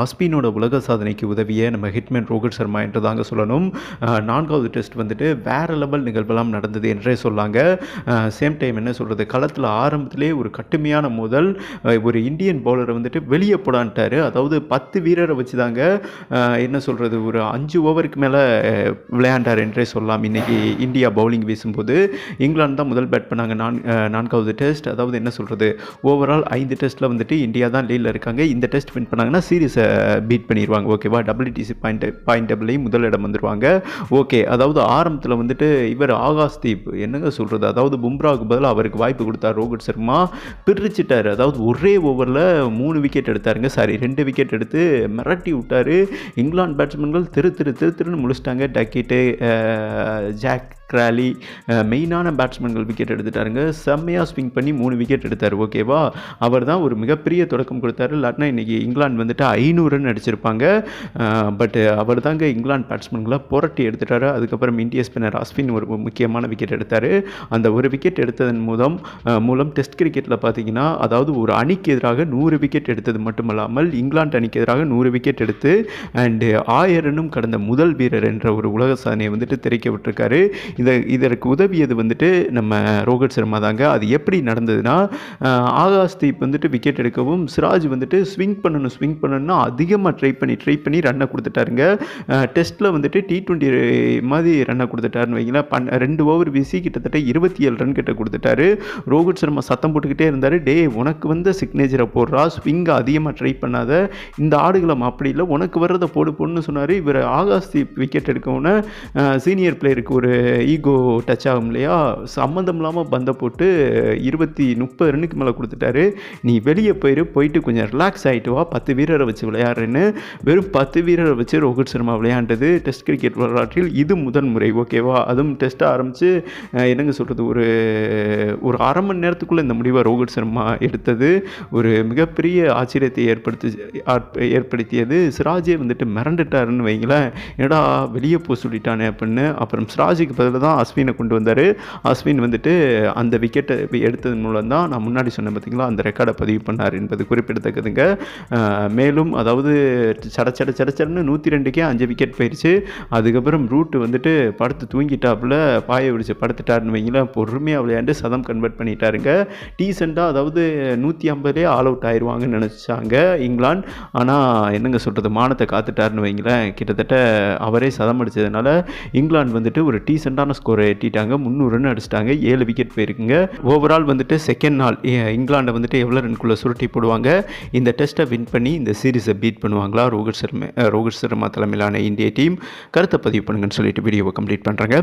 ஆஸ்பினோட உலக சாதனைக்கு உதவிய நம்ம ஹிட்மேன் ரோஹித் சர்மா என்று தாங்க சொல்லணும். நான்காவது டெஸ்ட் வந்துட்டு வேற லெவல் நிகழ்வெல்லாம் நடந்தது என்றே சொல்லாங்க. சேம் டைம் என்ன சொல்கிறது களத்தில் ஆரம்பத்திலே ஒரு கட்டுமையான மோதல். ஒரு இந்தியன் பவுலரை வந்துட்டு வெளியே போடான்ட்டாரு. அதாவது பத்து வீரரை வச்சு தாங்க என்ன சொல்கிறது ஒரு அஞ்சு ஓவருக்கு மேலே விளையாண்டார் என்றே சொல்லலாம். இன்றைக்கி இந்தியா பவுலிங் வீசும்போது. இங்கிலாந்து தான் முதல் பேட் பண்ணாங்க நான் நான்காவது டெஸ்ட். அதாவது என்ன சொல்கிறது ஓவரால் ஐந்து டெஸ்ட்டில் வந்துட்டு இந்தியா தான் லீடில் இருக்காங்க. இந்த டெஸ்ட் வின் பண்ணாங்கன்னா சீரியஸ் சீரிஸை பீட் பண்ணிடுவாங்க ஓகேவா டபிள்யூடிசி பாயிண்ட் பாயிண்ட் டபுளையும் முதலிடம் வந்துடுவாங்க ஓகே அதாவது ஆரம்பத்தில் வந்துட்டு இவர் ஆகாஷ் தீப் என்னங்க சொல்கிறது அதாவது பும்ராவுக்கு பதிலாக அவருக்கு வாய்ப்பு கொடுத்தார் ரோஹித் சர்மா. பிரிச்சுட்டார். அதாவது ஒரே ஓவரில் மூணு விக்கெட் எடுத்தாருங்க. சாரி ரெண்டு விக்கெட் எடுத்து மிரட்டி விட்டார். இங்கிலாந்து பேட்ஸ்மேன்கள் திரு திரு திரு திருன்னு முடிச்சிட்டாங்க டக்கிட்டு ஜாக் கிராலி மெயினான பேட்ஸ்மேன்கள் விக்கெட் எடுத்துட்டாருங்க. செம்மையாக ஸ்விங் பண்ணி மூணு விக்கெட் எடுத்தார் ஓகேவா அவர் தான் ஒரு மிகப்பெரிய தொடக்கம் கொடுத்தாரு. இல்லாட்டினா இன்றைக்கி இங்கிலாந்து வந்துட்டு ஐநூறு ரன் அடிச்சிருப்பாங்க. பட் அவர் தாங்க இங்கிலாந்து பேட்ஸ்மேன்களை புரட்டி எடுத்துட்டாரு. அதுக்கப்புறம் இந்திய ஸ்பின்னர் அஸ்வின் ஒரு முக்கியமான விக்கெட் எடுத்தார். அந்த ஒரு விக்கெட் எடுத்ததன் மூலம் மூலம் டெஸ்ட் கிரிக்கெட்டில் பார்த்தீங்கன்னா அதாவது ஒரு அணிக்கு எதிராக நூறு விக்கெட் எடுத்தது மட்டுமல்லாமல் இங்கிலாந்து அணிக்கு எதிராக நூறு விக்கெட் எடுத்து அண்டு ஆயிரனும் கடந்த முதல் வீரர் என்ற ஒரு உலக சாதனையை வந்துட்டு திரைக்க விட்டுருக்காரு. இதை இதற்கு உதவியது வந்துட்டு நம்ம ரோஹித் சர்மா தாங்க. அது எப்படி நடந்ததுன்னா அஹ், ஆகாஷ் தீப் வந்துட்டு விக்கெட் எடுக்கவும் சிராஜ் வந்துட்டு ஸ்விங் பண்ணணும் ஸ்விங் பண்ணணும்னா அதிகமாக ட்ரை பண்ணி ட்ரை பண்ணி ரன்னை கொடுத்துட்டாருங்க. டெஸ்ட்டில் வந்துட்டு டி ட்வெண்ட்டி மாதிரி ரன்னை கொடுத்துட்டாருன்னு வைங்களேன். பன் ரெண்டு ஓவர் வீசி கிட்டத்தட்ட இருபத்தி ஏழு ரன் கிட்ட கொடுத்துட்டாரு. ரோஹித் சர்மா சத்தம் போட்டுக்கிட்டே இருந்தார். டே உனக்கு வந்த சிக்னேச்சரை போடுறா ஸ்விங்கை அதிகமாக ட்ரை பண்ணாத. இந்த ஆடுகளம் அப்படி இல்லை உனக்கு வர்றதை போடு போடுன்னு சொன்னார். இவர் ஆகாஷ் தீப் விக்கெட் எடுக்கவுன்னு சீனியர் பிளேயருக்கு ஒரு ஈகோ டச் ஆகும் இல்லையா? சம்மந்தம் இல்லாமல் பந்த போட்டு இருபத்தி முப்பது ரன்னுக்கு மேலே கொடுத்துட்டாரு. நீ வெளியே போயிரு போயிட்டு கொஞ்சம் ரிலாக்ஸ் ஆகிட்டு வா. பத்து வீரரை வச்சு விளையாடுறேன்னு வெறும் பத்து வீரரை வச்சு ரோஹித் சர்மா விளையாண்டது டெஸ்ட் கிரிக்கெட் வரலாற்றில் இது முதன்முறை ஓகேவா அதுவும் டெஸ்ட்டை ஆரம்பித்து என்னங்க சொல்கிறது ஒரு ஒரு அரை மணி நேரத்துக்குள்ளே இந்த முடிவை ரோஹித் சர்மா எடுத்தது. ஒரு மிகப்பெரிய ஆச்சரியத்தை ஏற்படுத்தி ஏற்படுத்தியது. சிராஜே வந்துட்டு மிரண்டுட்டாருன்னு வைங்களேன். என்னடா வெளியே போக சொல்லிட்டானே அப்படின்னு. அப்புறம் சிராஜுக்கு தான் அஸ்வினை கொண்டு வந்தார். அஸ்வின் வந்துட்டு அந்த விக்கெட்டை எடுத்ததன் மூலம் தான் நான் முன்னாடி சொன்னேன் பார்த்தீங்களா அந்த ரெக்கார்டை பதிவு பண்ணார் என்பது குறிப்பிடத்தக்கதுங்க. மேலும் அதாவது சட சட சட சடன்னு நூற்றி ரெண்டுக்கே அஞ்சு விக்கெட் போயிடுச்சு அதுக்கப்புறம் ரூட் வந்துட்டு படுத்து தூங்கிட்டாப்புல பாய விடிச்சு படுத்துட்டாருன்னு வைங்களேன் பொறுமையாக விளையாண்டு சதம் கன்வெர்ட் பண்ணிட்டாருங்க. டீசெண்டாக அதாவது நூற்றி ஐம்பதுலேயே ஆல் அவுட் ஆயிடுவாங்கன்னு நினச்சாங்க இங்கிலாந்து. ஆனால் என்னங்க சொல்கிறது மானத்தை காத்துட்டாருன்னு வைங்களேன் கிட்டத்தட்ட அவரே சதம் அடித்ததுனால இங்கிலாந்து வந்துட்டு ஒரு டீசெண்டான ஸ்கோரை எட்டிட்டாங்க. முந்நூறு ரன் அடிச்சிட்டாங்க. ஏழு விக்கெட் போயிருக்குங்க. ஓவரால் வந்துட்டு செகண்ட் நாள் இங்கிலாண்டை வந்துட்டு எவ்வளோ ரன்குள்ளே சுருட்டி போடுவாங்க? இந்த டெஸ்ட்டை வின் பண்ணி இந்த சீரீஸை பீட் பண்ணுவாங்களா? ரோஹித் சர்மா ரோஹித் சர்மா தலைமையிலான இந்திய டீம் கருத்தை பதிவு பண்ணுங்கன்னு சொல்லிட்டு வீடியோவை கம்ப்ளீட் பண்ணுறேங்க